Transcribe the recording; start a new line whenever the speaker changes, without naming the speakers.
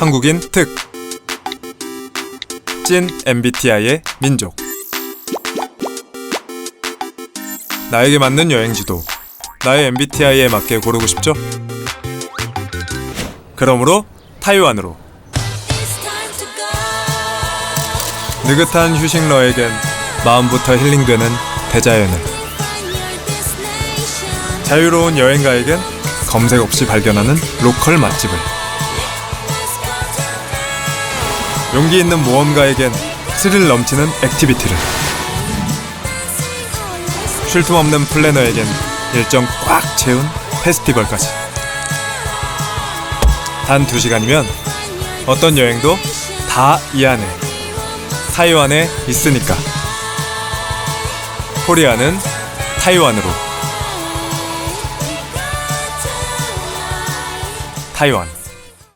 한국인 특. 찐 MBTI의 민족. 나에게 맞는 여행 지도. 나의 MBTI에 맞게 고르고 싶죠? 그러므로 타이완으로. 느긋한 휴식 러에겐 마음부터 힐링되는 대자연을. 자유로운 여행가에겐 검색 없이 발견하는 로컬 맛집을. 용기 있는 모험가에겐 스릴 넘치는 액티비티를. 쉴 틈 없는 플래너에겐 일정 꽉 채운 페스티벌까지. 단 2시간이면 어떤 여행도 다 이 안에 타이완에 있으니까. 코리아는 타이완으로. 타이완.